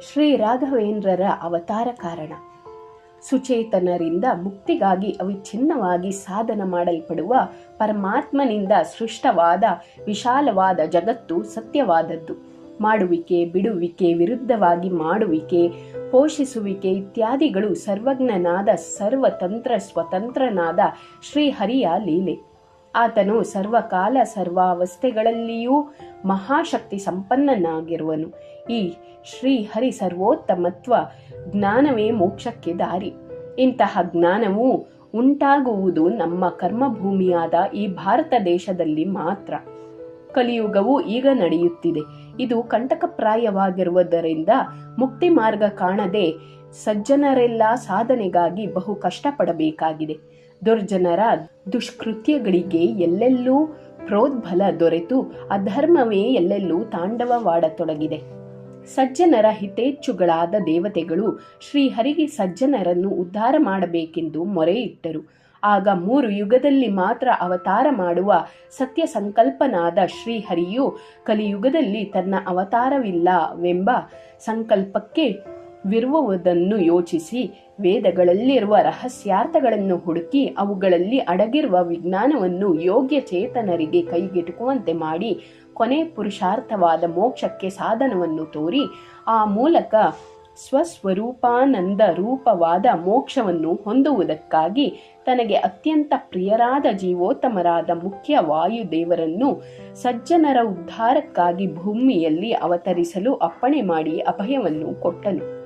ಶ್ರೀ ರಾಘವೇಂದ್ರರ ಅವತಾರ ಕಾರಣ. ಸುಚೇತನರಿಂದ ಮುಕ್ತಿಗಾಗಿ ಅವಿಚ್ಛಿನ್ನವಾಗಿ ಸಾಧನ ಮಾಡಲ್ಪಡುವ ಪರಮಾತ್ಮನಿಂದ ಸೃಷ್ಟವಾದ ವಿಶಾಲವಾದ ಜಗತ್ತು ಸತ್ಯವಾದದ್ದು. ಮಾಡುವಿಕೆ, ಬಿಡುವಿಕೆ, ವಿರುದ್ಧವಾಗಿ ಮಾಡುವಿಕೆ, ಪೋಷಿಸುವಿಕೆ ಇತ್ಯಾದಿಗಳು ಸರ್ವಜ್ಞನಾದ ಸರ್ವತಂತ್ರ ಸ್ವತಂತ್ರನಾದ ಶ್ರೀಹರಿಯ ಲೀಲೆ. ಆತನು ಸರ್ವಕಾಲ ಸರ್ವಾವಸ್ಥೆಗಳಲ್ಲಿಯೂ ಮಹಾಶಕ್ತಿ ಸಂಪನ್ನನಾಗಿರುವನು. ಈ ಶ್ರೀಹರಿ ಸರ್ವೋತ್ತಮತ್ವ ಜ್ಞಾನವೇ ಮೋಕ್ಷಕ್ಕೆ ದಾರಿ. ಇಂತಹ ಜ್ಞಾನವು ಉಂಟಾಗುವುದು ನಮ್ಮ ಕರ್ಮಭೂಮಿಯಾದ ಈ ಭಾರತ ದೇಶದಲ್ಲಿ ಮಾತ್ರ. ಕಲಿಯುಗವು ಈಗ ನಡೆಯುತ್ತಿದೆ. ಇದು ಕಂಟಕಪ್ರಾಯವಾಗಿರುವುದರಿಂದ ಮುಕ್ತಿ ಮಾರ್ಗ ಕಾಣದೆ ಸಜ್ಜನರೆಲ್ಲ ಸಾಧನೆಗಾಗಿ ಬಹು ಕಷ್ಟಪಡಬೇಕಾಗಿದೆ. ದುರ್ಜನರ ದುಷ್ಕೃತ್ಯಗಳಿಗೆ ಎಲ್ಲೆಲ್ಲೂ ಪ್ರೋದ್ಬಲ ದೊರೆತು, ಅಧರ್ಮವೇ ಎಲ್ಲೆಲ್ಲೂ ತಾಂಡವವಾಡತೊಡಗಿದೆ. ಸಜ್ಜನರ ಹಿತೇಚ್ಛುಗಳಾದ ದೇವತೆಗಳು ಶ್ರೀಹರಿಗೆ ಸಜ್ಜನರನ್ನು ಉದ್ಧಾರ ಮಾಡಬೇಕೆಂದು ಮೊರೆ ಇಟ್ಟರು. ಆಗ ಮೂರು ಯುಗದಲ್ಲಿ ಮಾತ್ರ ಅವತಾರ ಮಾಡುವ ಸತ್ಯ ಸಂಕಲ್ಪನಾದ ಶ್ರೀಹರಿಯು ಕಲಿಯುಗದಲ್ಲಿ ತನ್ನ ಅವತಾರವಿಲ್ಲವೆಂಬ ಸಂಕಲ್ಪಕ್ಕೆ ವಿರುವುದನ್ನು ಯೋಚಿಸಿ ವೇದಗಳಲ್ಲಿರುವ ರಹಸ್ಯಾರ್ಥಗಳನ್ನು ಹುಡುಕಿ ಅವುಗಳಲ್ಲಿ ಅಡಗಿರುವ ವಿಜ್ಞಾನವನ್ನು ಯೋಗ್ಯ ಚೇತನರಿಗೆ ಕೈಗೆಟುಕುವಂತೆ ಮಾಡಿ ಕೊನೆ ಪುರುಷಾರ್ಥವಾದ ಮೋಕ್ಷಕ್ಕೆ ಸಾಧನವನ್ನು ತೋರಿ ಆ ಮೂಲಕ ಸ್ವಸ್ವರೂಪಾನಂದ ರೂಪವಾದ ಮೋಕ್ಷವನ್ನು ಹೊಂದುವುದಕ್ಕಾಗಿ ತನಗೆ ಅತ್ಯಂತ ಪ್ರಿಯರಾದ ಜೀವೋತ್ತಮರಾದ ಮುಖ್ಯ ವಾಯುದೇವರನ್ನು ಸಜ್ಜನರ ಉದ್ಧಾರಕ್ಕಾಗಿ ಭೂಮಿಯಲ್ಲಿ ಅವತರಿಸಲು ಅಪ್ಪಣೆ ಮಾಡಿ ಅಭಯವನ್ನು ಕೊಟ್ಟನು.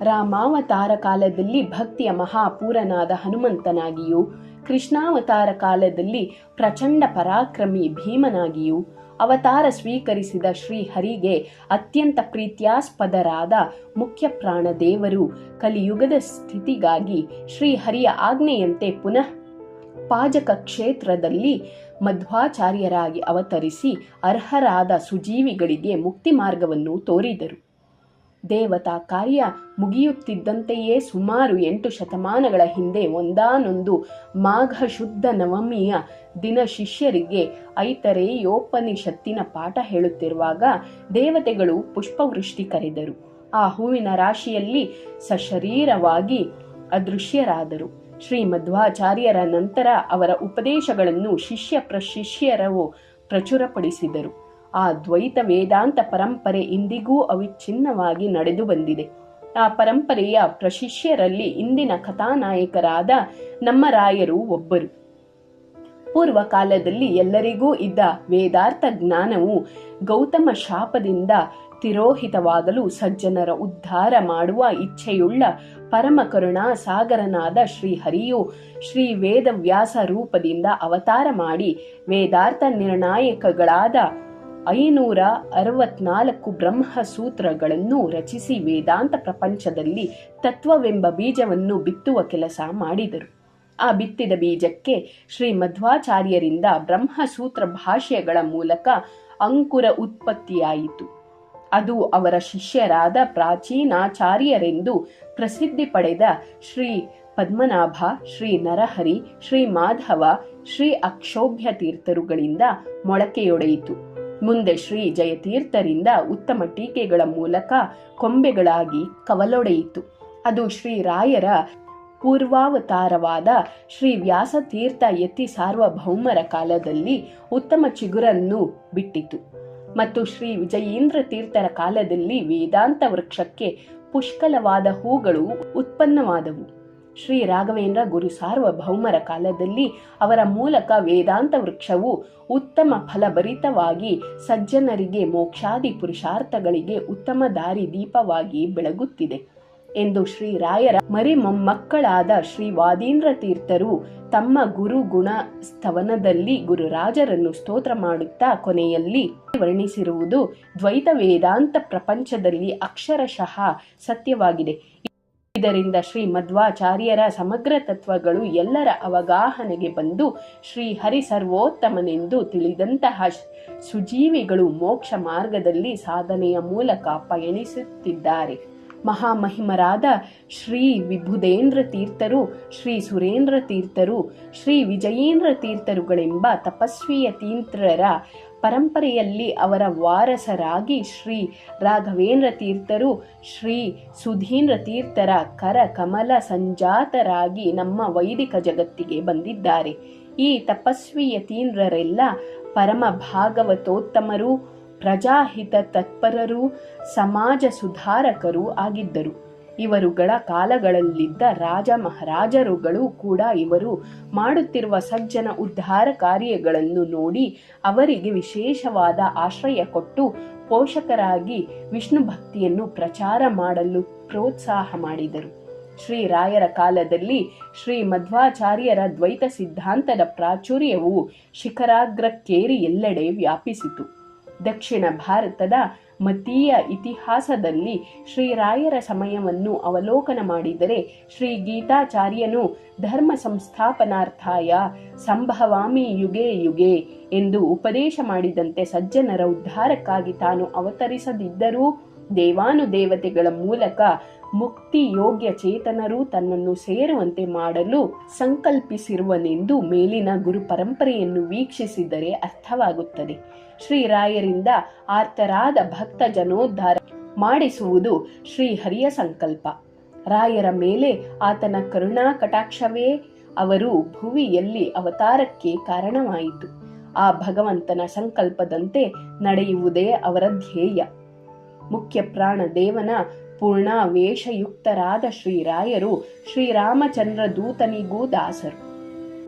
ರಾಮಾವತಾರ ಕಾಲದಲ್ಲಿ ಭಕ್ತಿಯ ಮಹಾಪೂರನಾದ ಹನುಮಂತನಾಗಿಯೂ, ಕೃಷ್ಣಾವತಾರ ಕಾಲದಲ್ಲಿ ಪ್ರಚಂಡ ಪರಾಕ್ರಮಿ ಭೀಮನಾಗಿಯೂ, ಅವತಾರ ಸ್ವೀಕರಿಸಿದ ಶ್ರೀಹರಿಗೆ ಅತ್ಯಂತ ಪ್ರೀತ್ಯಾಸ್ಪದರಾದ ಮುಖ್ಯ ಪ್ರಾಣ ದೇವರು ಕಲಿಯುಗದ ಸ್ಥಿತಿಗಾಗಿ ಶ್ರೀಹರಿಯ ಆಜ್ಞೆಯಂತೆ ಪುನಃ ಪಾಜಕ ಕ್ಷೇತ್ರದಲ್ಲಿ ಮಧ್ವಾಚಾರ್ಯರಾಗಿ ಅವತರಿಸಿ ಅರ್ಹರಾದ ಸುಜೀವಿಗಳಿಗೆ ಮುಕ್ತಿ ಮಾರ್ಗವನ್ನು ತೋರಿದರು. ದೇವತಾ ಕಾರ್ಯ ಮುಗಿಯುತ್ತಿದ್ದಂತೆಯೇ ಸುಮಾರು ಎಂಟು ಶತಮಾನಗಳ ಹಿಂದೆ ಒಂದಾನೊಂದು ಮಾಘ ಶುದ್ಧ ನವಮಿಯ ದಿನ ಶಿಷ್ಯರಿಗೆ ಐತರೇಯೋಪನಿಷತ್ತಿನ ಪಾಠ ಹೇಳುತ್ತಿರುವಾಗ ದೇವತೆಗಳು ಪುಷ್ಪವೃಷ್ಟಿ ಕರೆದರು. ಆ ಹೂವಿನ ರಾಶಿಯಲ್ಲಿ ಸಶರೀರವಾಗಿ ಅದೃಶ್ಯರಾದರು. ಶ್ರೀ ಮಧ್ವಾಚಾರ್ಯರ ನಂತರ ಅವರ ಉಪದೇಶಗಳನ್ನು ಶಿಷ್ಯ ಪ್ರಶಿಷ್ಯರವು ಪ್ರಚುರಪಡಿಸಿದರು. ಆ ದ್ವೈತ ವೇದಾಂತ ಪರಂಪರೆ ಇಂದಿಗೂ ಅವಿಚ್ಛಿನ್ನವಾಗಿ ನಡೆದು ಬಂದಿದೆ. ಆ ಪರಂಪರೆಯ ಪ್ರಶಿಷ್ಯರಲ್ಲಿ ಇಂದಿನ ಕಥಾನಾಯಕರಾದ ನಮ್ಮ ರಾಯರು ಒಬ್ಬರು. ಪೂರ್ವ ಕಾಲದಲ್ಲಿ ಎಲ್ಲರಿಗೂ ಇದ್ದ ವೇದಾರ್ಥ ಜ್ಞಾನವು ಗೌತಮ ಶಾಪದಿಂದ ತಿರೋಹಿತವಾಗಲು ಸಜ್ಜನರ ಉದ್ಧಾರ ಮಾಡುವ ಇಚ್ಛೆಯುಳ್ಳ ಪರಮ ಕರುಣಾ ಸಾಗರನಾದ ಶ್ರೀಹರಿಯು ಶ್ರೀ ವೇದವ್ಯಾಸ ರೂಪದಿಂದ ಅವತಾರ ಮಾಡಿ ವೇದಾರ್ಥ ನಿರ್ಣಾಯಕಗಳಾದ ಐನೂರ ಅರವತ್ನಾಲ್ಕು ಬ್ರಹ್ಮ ಸೂತ್ರಗಳನ್ನು ರಚಿಸಿ ವೇದಾಂತ ಪ್ರಪಂಚದಲ್ಲಿ ತತ್ವವೆಂಬ ಬೀಜವನ್ನು ಬಿತ್ತುವ ಕೆಲಸ ಮಾಡಿದರು. ಆ ಬಿತ್ತಿದ ಬೀಜಕ್ಕೆ ಶ್ರೀ ಮಧ್ವಾಚಾರ್ಯರಿಂದ ಬ್ರಹ್ಮಸೂತ್ರ ಭಾಷೆಗಳ ಮೂಲಕ ಅಂಕುರ ಉತ್ಪತ್ತಿಯಾಯಿತು. ಅದು ಅವರ ಶಿಷ್ಯರಾದ ಪ್ರಾಚೀನಾಚಾರ್ಯರೆಂದು ಪ್ರಸಿದ್ಧಿ ಪಡೆದ ಶ್ರೀ ಪದ್ಮನಾಭ, ಶ್ರೀ ನರಹರಿ, ಶ್ರೀ ಮಾಧವ, ಶ್ರೀ ಅಕ್ಷೋಭ್ಯ ತೀರ್ಥರುಗಳಿಂದ ಮೊಳಕೆಯೊಡೆಯಿತು. ಮುಂದೆ ಶ್ರೀ ಜಯತೀರ್ಥರಿಂದ ಉತ್ತಮ ಟೀಕೆಗಳ ಮೂಲಕ ಕೊಂಬೆಗಳಾಗಿ ಕವಲೊಡೆಯಿತು. ಅದು ಶ್ರೀ ರಾಯರ ಪೂರ್ವಾವತಾರವಾದ ಶ್ರೀ ವ್ಯಾಸತೀರ್ಥ ಯತಿ ಸಾರ್ವಭೌಮರ ಕಾಲದಲ್ಲಿ ಉತ್ತಮ ಚಿಗುರನ್ನು ಬಿಟ್ಟಿತು. ಮತ್ತು ಶ್ರೀ ವಿಜಯೇಂದ್ರ ತೀರ್ಥರ ಕಾಲದಲ್ಲಿ ವೇದಾಂತ ವೃಕ್ಷಕ್ಕೆ ಪುಷ್ಕಲವಾದ ಹೂಗಳು ಉತ್ಪನ್ನವಾದವು. ಶ್ರೀ ರಾಘವೇಂದ್ರ ಗುರು ಸಾರ್ವಭೌಮರ ಕಾಲದಲ್ಲಿ ಅವರ ಮೂಲಕ ವೇದಾಂತ ವೃಕ್ಷವು ಉತ್ತಮ ಫಲಭರಿತವಾಗಿ ಸಜ್ಜನರಿಗೆ ಮೋಕ್ಷಾದಿ ಪುರುಷಾರ್ಥಗಳಿಗೆ ಉತ್ತಮ ದಾರಿ ದೀಪವಾಗಿ ಬೆಳಗುತ್ತಿದೆ ಎಂದು ಶ್ರೀ ರಾಯರ ಮರಿ ಮೊಮ್ಮಕ್ಕಳಾದ ಶ್ರೀ ವಾದೀಂದ್ರ ತೀರ್ಥರು ತಮ್ಮ ಗುರು ಗುಣ ಸ್ತವನದಲ್ಲಿ ಗುರುರಾಜರನ್ನು ಸ್ತೋತ್ರ ಮಾಡುತ್ತಾ ಕೊನೆಯಲ್ಲಿ ವರ್ಣಿಸಿರುವುದು ದ್ವೈತ ವೇದಾಂತ ಪ್ರಪಂಚದಲ್ಲಿ ಅಕ್ಷರಶಃ ಸತ್ಯವಾಗಿದೆ. ಇದರಿಂದ ಶ್ರೀ ಮಧ್ವಾಚಾರ್ಯರ ಸಮಗ್ರ ತತ್ವಗಳು ಎಲ್ಲರ ಅವಗಾಹನೆಗೆ ಬಂದು ಶ್ರೀ ಹರಿ ಸರ್ವೋತ್ತಮನೆಂದು ತಿಳಿದಂತಹ ಸುಜೀವಿಗಳು ಮೋಕ್ಷ ಮಾರ್ಗದಲ್ಲಿ ಸಾಧನೆಯ ಮೂಲಕ ಪಯಣಿಸುತ್ತಿದ್ದಾರೆ. ಮಹಾಮಹಿಮರಾದ ಶ್ರೀ ವಿಭುದೇಂದ್ರ ತೀರ್ಥರು, ಶ್ರೀ ಸುರೇಂದ್ರ ತೀರ್ಥರು, ಶ್ರೀ ವಿಜಯೇಂದ್ರ ತೀರ್ಥರುಗಳೆಂಬ ತಪಸ್ವಿಯ ತೀರ್ಥರ ಪರಂಪರೆಯಲ್ಲಿ ಅವರ ವಾರಸರಾಗಿ ಶ್ರೀ ರಾಘವೇಂದ್ರ ತೀರ್ಥರು, ಶ್ರೀ ಸುಧೀಂದ್ರ ತೀರ್ಥರ ಕರ ಕಮಲ ಸಂಜಾತರಾಗಿ ನಮ್ಮ ವೈದಿಕ ಜಗತ್ತಿಗೆ ಬಂದಿದ್ದಾರೆ. ಈ ತಪಸ್ವಿ ಯತೀಂದ್ರರೆಲ್ಲ ಪರಮ ಭಾಗವತೋತ್ತಮರು, ಪ್ರಜಾಹಿತ ತತ್ಪರರು, ಸಮಾಜ ಸುಧಾರಕರು ಆಗಿದ್ದರು. ಇವರುಗಳ ಕಾಲಗಳಲ್ಲಿದ್ದ ರಾಜ ಮಹಾರಾಜರುಗಳು ಕೂಡ ಇವರು ಮಾಡುತ್ತಿರುವ ಸಜ್ಜನ ಉದ್ಧಾರ ಕಾರ್ಯಗಳನ್ನು ನೋಡಿ ಅವರಿಗೆ ವಿಶೇಷವಾದ ಆಶ್ರಯ ಕೊಟ್ಟು ಪೋಷಕರಾಗಿ ವಿಷ್ಣು ಭಕ್ತಿಯನ್ನು ಪ್ರಚಾರ ಮಾಡಲು ಪ್ರೋತ್ಸಾಹ ಮಾಡಿದರು. ಶ್ರೀ ರಾಯರ ಕಾಲದಲ್ಲಿ ಶ್ರೀ ಮಧ್ವಾಚಾರ್ಯರ ದ್ವೈತ ಸಿದ್ಧಾಂತದ ಪ್ರಾಚುರ್ಯವು ಶಿಖರಾಗ್ರಕ್ಕೇರಿ ಎಲ್ಲೆಡೆ ವ್ಯಾಪಿಸಿತು. ದಕ್ಷಿಣ ಭಾರತದ ಮತೀಯ ಇತಿಹಾಸದಲ್ಲಿ ಶ್ರೀರಾಯರ ಸಮಯವನ್ನು ಅವಲೋಕನ ಮಾಡಿದರೆ ಶ್ರೀ ಗೀತಾಚಾರ್ಯನು ಧರ್ಮ ಸಂಸ್ಥಾಪನಾರ್ಥಾಯ ಸಂಭವಾಮಿ ಯುಗೆ ಯುಗೆ ಎಂದು ಉಪದೇಶ ಮಾಡಿದಂತೆ ಸಜ್ಜನರ ಉದ್ಧಾರಕ್ಕಾಗಿ ತಾನು ಅವತರಿಸದಿದ್ದರೂ ದೇವಾನುದೇವತೆಗಳ ಮೂಲಕ ಮುಕ್ತಿ ಯೋಗ್ಯ ಚೇತನರು ತನ್ನನ್ನು ಸೇರುವಂತೆ ಮಾಡಲು ಸಂಕಲ್ಪಿಸಿರುವನೆಂದು ಮೇಲಿನ ಗುರು ಪರಂಪರೆಯನ್ನು ವೀಕ್ಷಿಸಿದರೆ ಅರ್ಥವಾಗುತ್ತದೆ. ಶ್ರೀರಾಯರಿಂದ ಆರ್ತರಾದ ಭಕ್ತ ಜನೋದ್ಧಾರ ಮಾಡಿಸುವುದು ಶ್ರೀಹರಿಯ ಸಂಕಲ್ಪ. ರಾಯರ ಮೇಲೆ ಆತನ ಕರುಣಾ ಕಟಾಕ್ಷವೇ ಅವರು ಭುವಿಯಲ್ಲಿ ಅವತಾರಕ್ಕೆ ಕಾರಣವಾಯಿತು. ಆ ಭಗವಂತನ ಸಂಕಲ್ಪದಂತೆ ನಡೆಯುವುದೇ ಅವರ ಧ್ಯೇಯ. ಮುಖ್ಯ ಪ್ರಾಣ ದೇವನ ಪೂರ್ಣಾವೇಶಯುಕ್ತರಾದ ಶ್ರೀರಾಯರು ಶ್ರೀರಾಮಚಂದ್ರ ದೂತನಿಗೂ ದಾಸರು.